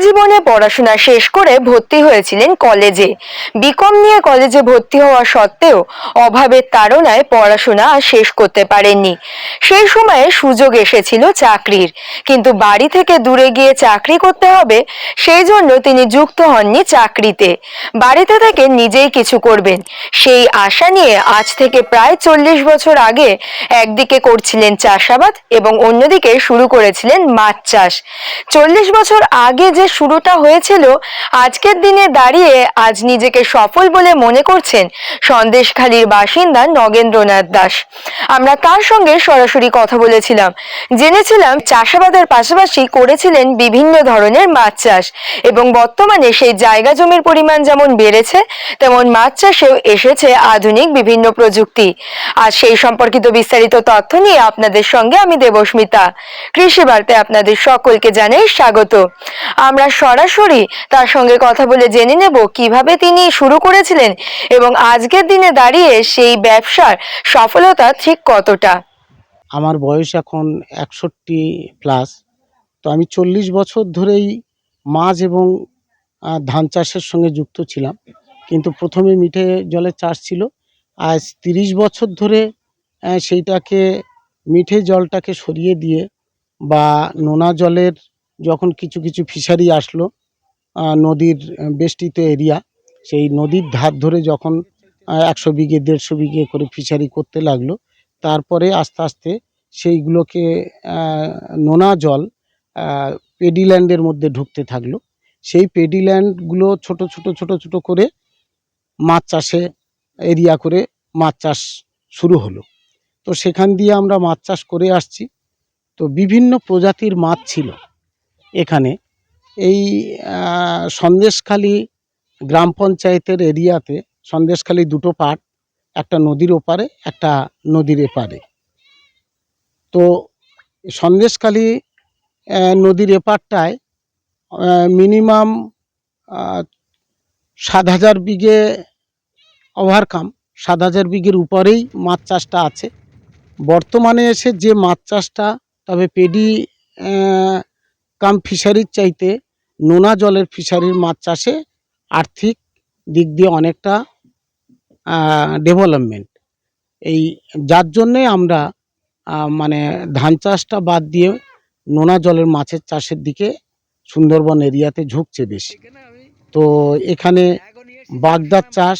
জীবনে পড়াশোনা শেষ করে ভর্তি হয়েছিলেন কলেজে। বিকম নিয়ে কলেজে ভর্তি হওয়া সত্ত্বেও অভাবের তাড়নায় পড়াশোনা শেষ করতে পারেননি। সেই সময়ে সুযোগ এসেছিল চাকরির। কিন্তু বাড়ি থেকে দূরে গিয়ে চাকরি করতে হবে, সেই জন্য তিনি যুক্ত হননি চাকরিতে। বাড়িতে থেকে নিজেই কিছু করবেন। সেই আশা নিয়ে আজ থেকে প্রায় চল্লিশ বছর আগে একদিকে করছিলেন চাষাবাদ এবং অন্যদিকে শুরু করেছিলেন মাছ চাষ। চল্লিশ বছর আগে যে শুরুটা হয়েছিল আজকের দিনে দাঁড়িয়ে আজ নিজেকে সফল বলে মনে করছেন সন্দেশখালীর বাসিন্দা নগেন্দ্রনাথ দাস। আমরা তার সঙ্গে সরাসরি কথা বলেছিলাম। জেনেছিলাম চাষাবাদের পাশাপাশি করেছিলেন বিভিন্ন ধরনের মাছ চাষ এবং বর্তমানে সেই জায়গা জমির পরিমাণ যেমন বেড়েছে, তেমন মাছ চাষেও এসেছে আধুনিক বিভিন্ন প্রযুক্তি। আর সেই সম্পর্কিত বিস্তারিত তথ্য নিয়ে আপনাদের সঙ্গে আমি দেবস্মিতা। কৃষি বার্তায় আপনাদের সকলকে জানাই স্বাগত। আমরা সরাসরি তার সঙ্গে কথা বলে জেনে নেব কীভাবে তিনি শুরু করেছিলেন এবং আজকের দিনে দাঁড়িয়ে সেই ব্যবসার সফলতা ঠিক কতটা? আমার বয়স এখন একষট্টি প্লাস। তো আমি চল্লিশ বছর ধরেই মাছ এবং ধান চাষের সঙ্গে যুক্ত ছিলাম। কিন্তু প্রথমে মিঠে জলের চাষ ছিল। আজ তিরিশ বছর ধরে সেইটাকে মিঠে জলটাকে সরিয়ে দিয়ে বা নোনা জলের যখন কিছু কিছু ফিশারি আসলো নদীর বেষ্টিত এরিয়া সেই নদীর ধার ধরে যখন একশো বিঘে, দেড়শো বিঘে করে ফিশারি করতে লাগল, তারপরে আস্তে আস্তে সেইগুলোকে নোনা জল পেডিল্যান্ডের মধ্যে ঢুকতে থাকল। সেই পেডিল্যান্ডগুলো ছোট ছোট ছোট ছোট করে মাছ চাষে এরিয়া করে মাছ চাষ শুরু হলো। তো সেখান দিয়ে আমরা মাছ চাষ করে আসছি। তো বিভিন্ন প্রজাতির মাছ ছিল। এখানে। এই সন্দেশখালী গ্রাম পঞ্চায়েতের এরিয়াতে সন্দেশখালী দুটো পার্ট, একটা নদীর ওপারে, একটা নদীর এপারে। তো সন্দেশখালী নদীর এপারটায় মিনিমাম সাত হাজার বিঘে ওভারকাম, সাত হাজার বিঘের উপরেই মাছ চাষটা আছে। বর্তমানে এসে যে মাছ চাষটা, তবে পেডি কাম ফিশারির চাইতে নোনা জলের ফিশারির মাছ চাষে আর্থিক দিক দিয়ে অনেকটা ডেভেলপমেন্ট এই, যার জন্যে আমরা মানে ধান চাষটা বাদ দিয়ে নোনা জলের মাছের চাষের দিকে সুন্দরবন এরিয়াতে ঝুঁকছে বেশি। তো এখানে বাগদার চাষ,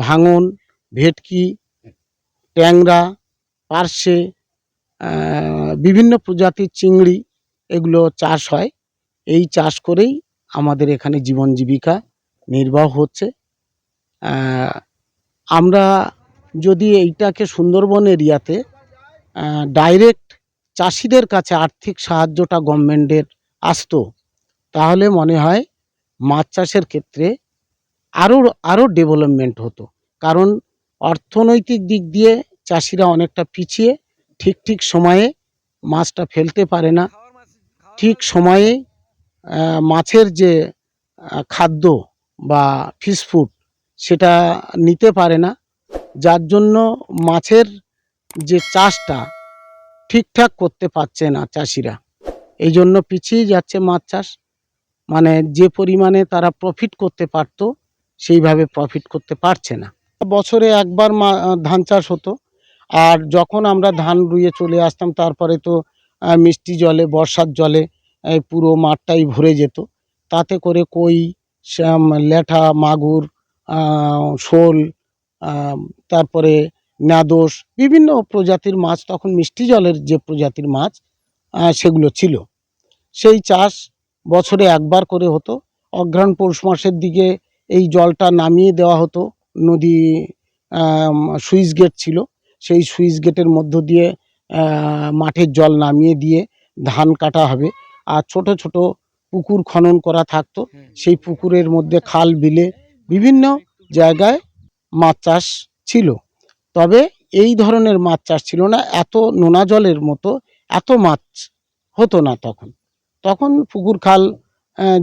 ভাঙন, ভেটকি, ট্যাংরা, পার্শে বিভিন্ন প্রজাতির চিংড়ি এগুলো চাষ হয়। এই চাষ করেই আমাদের এখানে জীবন জীবিকা নির্বাহ হচ্ছে। আমরা যদি এইটাকে সুন্দরবন এরিয়াতে ডাইরেক্ট চাষিদের কাছে আর্থিক সাহায্যটা গভর্নমেন্টের আসতো, তাহলে মনে হয় মাছ চাষের ক্ষেত্রে আরও আরও ডেভেলপমেন্ট হতো। কারণ অর্থনৈতিক দিক দিয়ে চাষিরা অনেকটা পিছিয়ে, ঠিক ঠিক সময়ে মাছটা ফেলতে পারে না। ঠিক সময়ে মাছের যে খাদ্য বা ফিশ ফুড সেটা নিতে পারে না। যার জন্য মাছের যে চাষটা ঠিকঠাক করতে পারছে না চাষিরা। এই জন্য পিছিয়ে যাচ্ছে মাছ চাষ। মানে যে পরিমাণে তারা প্রফিট করতে পারতো, সেইভাবে প্রফিট করতে পারছে না। বছরে একবার ধান চাষ হতো। আর যখন আমরা ধান রুইয়ে চলে আসতাম, তারপরে তো মিষ্টি জলে, বর্ষার জলে পুরো মাঠটাই ভরে যেত। তাতে করে কই ল্যাঠা মাগুর শোল তারপরে নাদোষ বিভিন্ন প্রজাতির মাছ, তখন মিষ্টি জলের যে প্রজাতির মাছ সেগুলো ছিল। সেই চাষ বছরে একবার করে হতো। অঘ্রাণ পৌষ মাসের দিকে এই জলটা নামিয়ে দেওয়া হতো। নদী সুইচ গেট ছিল। সেই সুইচ গেটের মধ্য দিয়ে মাঠের জল নামিয়ে দিয়ে ধান কাটা হবে। আর ছোট ছোট পুকুর খনন করা থাকতো। সেই পুকুরের মধ্যে খাল, বিলে বিভিন্ন জায়গায় মাছ চাষ ছিল। তবে এই ধরনের মাছ চাষ ছিল না। এত নোনা জলের মতো এত মাছ হতো না তখন। তখন পুকুর, খাল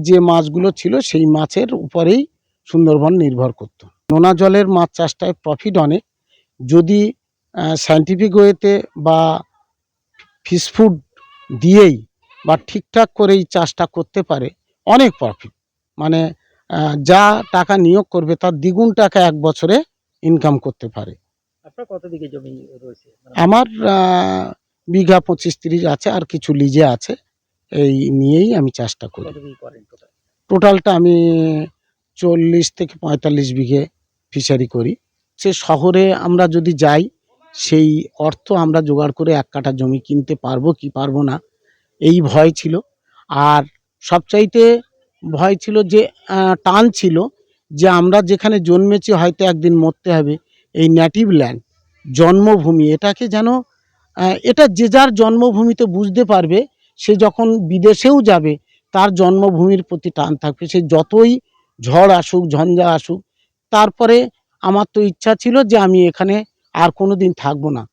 যে মাছগুলো ছিল সেই মাছের উপরেই সুন্দরবন নির্ভর করত। নোনা জলের মাছ চাষটায় প্রফিট অনেক। যদি সায়েন্টিফিক ওয়েতে বা ফিশ ফুড দিয়েই বা ঠিকঠাক করে এই চাষটা করতে পারে অনেক প্রফিট মানে যা টাকা নিয়োগ করবে তার দ্বিগুণ টাকা এক বছরে ইনকাম করতে পারে। আপনার কত বিঘে জমি রয়েছে? মানে আমার বিঘা পঁচিশ তিরিশ আছে আর কিছু লিজে আছে। এই নিয়েই আমি চাষটা করি। টোটালটা আমি চল্লিশ থেকে পঁয়তাল্লিশ বিঘে ফিশারি করি। সে শহরে আমরা যদি যাই সেই অর্থ আমরা জোগাড় করে এক কাঠা জমি কিনতে পারব কি পারব না, এই ভয় ছিল। আর সবচাইতে ভয় ছিল যে টান ছিল যে আমরা যেখানে জন্মেছি হয়তো একদিন মরতে হবে, এই নেটিভ ল্যান্ড জন্মভূমি। এটাকে যেন এটা যে যার জন্মভূমিতে বুঝতে পারবে, সে যখন বিদেশেও যাবে, তার জন্মভূমির প্রতি টান থাকবে। সে যতই ঝড় আসুক, ঝঞ্ঝা আসুক, তারপরে আমার তো ইচ্ছা ছিল যে আমি এখানে আর কোনো দিন থাকব না।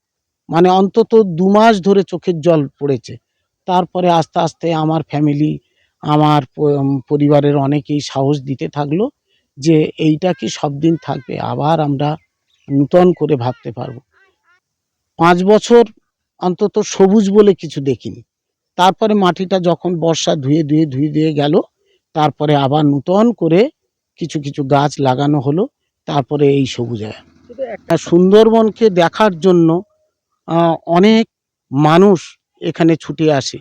মানে অন্তত দু মাস ধরে চোখের জল পড়েছে। তারপরে আস্তে আস্তে আমার ফ্যামিলি আমার পরিবারের অনেকেই সাহস দিতে থাকল যে এইটা কি সব দিন থাকবে, আবার আমরা নূতন করে ভাবতে পারব। পাঁচ বছর অন্তত সবুজ বলে কিছু দেখিনি। তারপরে মাটিটা যখন বর্ষা ধুয়ে ধুয়ে ধুয়ে ধুয়ে গেল, তারপরে আবার নূতন করে কিছু কিছু গাছ লাগানো হলো, তারপরে এই সবুজায় শুধু একটা সুন্দরবনকে দেখার জন্য অনেক মানুষ এখানে ছুটে আসে।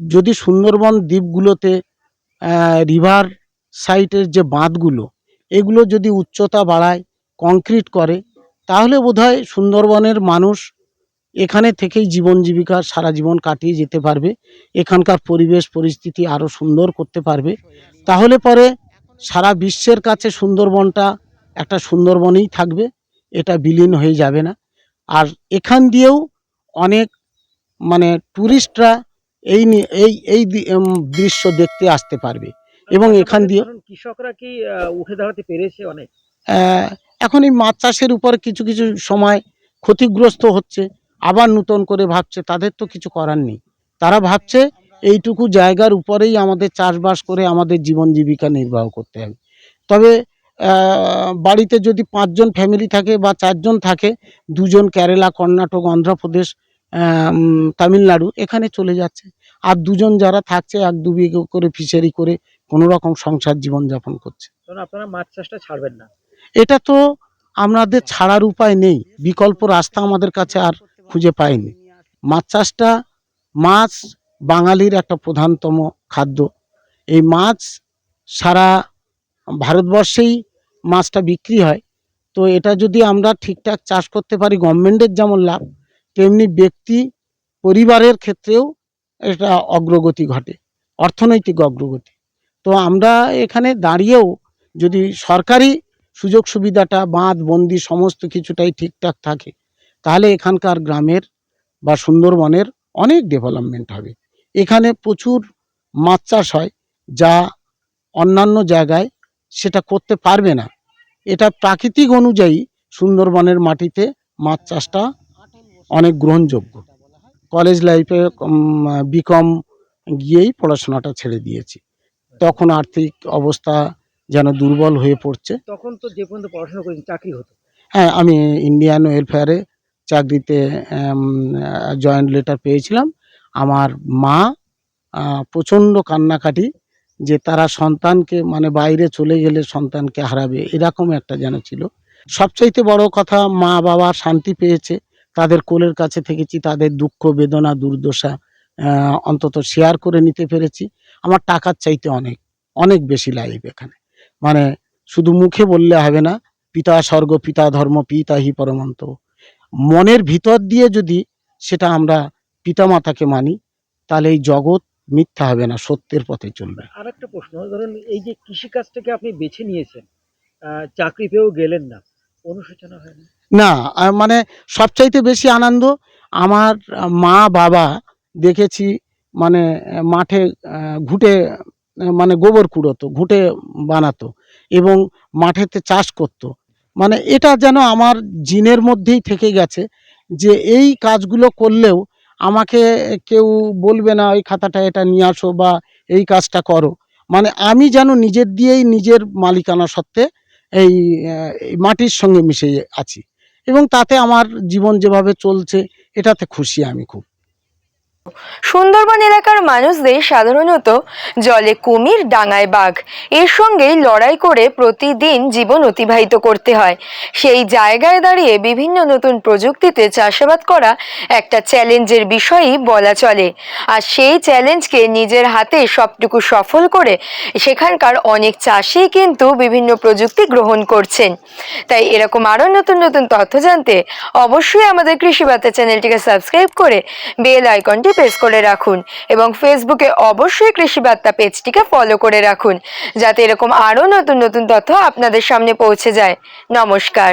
যদি সুন্দরবন দ্বীপগুলোতে রিভার সাইটের যে বাঁধগুলো, এগুলো যদি উচ্চতা বাড়ায় কংক্রিট করে, তাহলে বোধহয় সুন্দরবনের মানুষ এখানে থেকেই জীবন জীবিকা, সারা জীবন কাটিয়ে যেতে পারবে। এখানকার পরিবেশ, পরিস্থিতি আরও সুন্দর করতে পারবে। তাহলে পরে সারা বিশ্বের কাছে সুন্দরবনটা একটা সুন্দরবনেই থাকবে। এটা বিলীন হয়ে যাবে না। আর এখান দিয়েও অনেক মানে ট্যুরিস্টরা এই এই এই দৃশ্য দেখতে আসতে পারবে। এবং এখান দিয়ে- কৃষকরা কি উঠে দাঁড়াতে পেরেছে অনেক? এখন এই মাছ চাষের উপর কিছু কিছু সময় ক্ষতিগ্রস্ত হচ্ছে। আবার নূতন করে ভাবছে তাদের তো কিছু করার নেই। তারা ভাবছে এইটুকু জায়গার উপরেই আমাদের চাষবাস করে আমাদের জীবন জীবিকা নির্বাহ করতে হবে। তবে বাড়িতে যদি পাঁচজন ফ্যামিলি থাকে বা চারজন থাকে দুজন কেরালা কর্ণাটক অন্ধ্রপ্রদেশ তামিলনাড়ু এখানে চলে যাচ্ছে। আর দুজন যারা থাকছে এক দু বিঘে করে ফিশারি করে কোনো রকম সংসার জীবনযাপন করছে। আপনারা মাছ চাষটা ছাড়বেন না। এটা তো আমাদের ছাড়ার উপায় নেই। বিকল্প রাস্তা আমাদের কাছে আর খুঁজে পাইনি। মাছ চাষটা মাছ বাঙালির একটা প্রধানতম খাদ্য। এই মাছ সারা ভারতবর্ষেই মাছটা বিক্রি হয়। তো এটা যদি আমরা ঠিকঠাক চাষ করতে পারি, গভর্নমেন্টের যেমন লাভ, তেমনি ব্যক্তি, পরিবারের ক্ষেত্রেও এটা অগ্রগতি ঘটে, অর্থনৈতিক অগ্রগতি। তো আমরা এখানে দাঁড়িয়েও যদি সরকারি সুযোগ সুবিধাটা, বাঁধ, বন্দি সমস্ত কিছুটাই ঠিকঠাক থাকে, তাহলে এখানকার গ্রামের বা সুন্দরবনের অনেক ডেভেলপমেন্ট হবে। এখানে প্রচুর মাছ চাষ হয়, যা অন্যান্য জায়গায় সেটা করতে পারবে না। এটা প্রাকৃতিক অনুযায়ী সুন্দরবনের মাটিতে মাছ চাষটা অনেক গ্রহণযোগ্য। কলেজ লাইফে বিকম গিয়েই পড়াশোনাটা ছেড়ে দিয়েছি। তখন আর্থিক অবস্থা যেন দুর্বল হয়ে পড়ছে। তখন তো যে পর্যন্ত পড়াশোনা করেছেন চাকরি হতো। হ্যাঁ আমি ইন্ডিয়ান ওয়েলফেয়ারে চাকরিতে জয়েন্ট লেটার পেয়েছিলাম। আমার মা প্রচণ্ড কান্নাকাটি যে তারা সন্তানকে মানে বাইরে চলে গেলে সন্তানকে হারাবে, এরকম একটা যেন ছিল। সবচাইতে বড় কথা, মা বাবা শান্তি পেয়েছে, তাদের কোলের কাছে থেকেছি, তাদের দুঃখ, বেদনা, দুর্দশা অন্তত শেয়ার করে নিতে পেরেছি। আমার টাকার চাইতে অনেক অনেক বেশি লাইফ এখানে। মানে শুধু মুখে বললে হবে না, পিতা স্বর্গ, পিতা ধর্ম, পিতা হি পরমন্ত। মনের ভিতর দিয়ে যদি সেটা আমরা পিতামাতাকে মানি, তাহলে এই জগৎ মিথ্যা হবে না সত্যের পথে চলবে। আর একটা প্রশ্ন ধরুন এই যে কৃষিকাজটাকে আপনি বেছে নিয়েছেন চাকরি পেয়েও গেলেন না অনুশোচনা হয় না? মানে সবচাইতে বেশি আনন্দ আমার মা বাবা দেখেছি মানে মাঠে ঘুঁটে মানে গোবর কুড়োতো ঘুঁটে বানাতো এবং মাঠেতে চাষ করতো। মানে এটা যেন আমার জিনের মধ্যেই থেকে গেছে যে এই কাজগুলো করলেও আমাকে কেউ বলবে না ওই খাতাটা এটা নিয়ে আসো বা এই কাজটা করো। মানে আমি যেন নিজের দিয়েই নিজের মালিকানা সত্ত্বে এই মাটির সঙ্গে মিশে আছি। এবং তাতে আমার জীবন যেভাবে চলছে, এটাতে খুশি আমি খুব। সুন্দরবন এলাকার মানুষদের সাধারণত জলে কুমির, ডাঙায় বাঘ। এর সঙ্গেই লড়াই করে প্রতিদিন জীবন অতিবাহিত করতে হয়। সেই জায়গায় দাঁড়িয়ে বিভিন্ন নতুন প্রযুক্তিতে চাষাবাদ করা একটা চ্যালেঞ্জের বিষয়ই বলা চলে। আর সেই চ্যালেঞ্জকে নিজের হাতে সবটুকু সফল করে সেখানকার অনেক চাষি কিন্তু বিভিন্ন প্রযুক্তি গ্রহণ করছেন। তাই এরকম আরও নতুন নতুন তথ্য জানতে অবশ্যই আমাদের কৃষি বার্তা চ্যানেলটিকে সাবস্ক্রাইব করে বেল আইকনটি প্রেস করে রাখুন এবং ফেসবুকে অবশ্যই কৃষি বার্তা পেজটিকে ফলো করে রাখুন, যাতে এরকম আরও নতুন নতুন তথ্য আপনাদের সামনে পৌঁছে যায়। নমস্কার।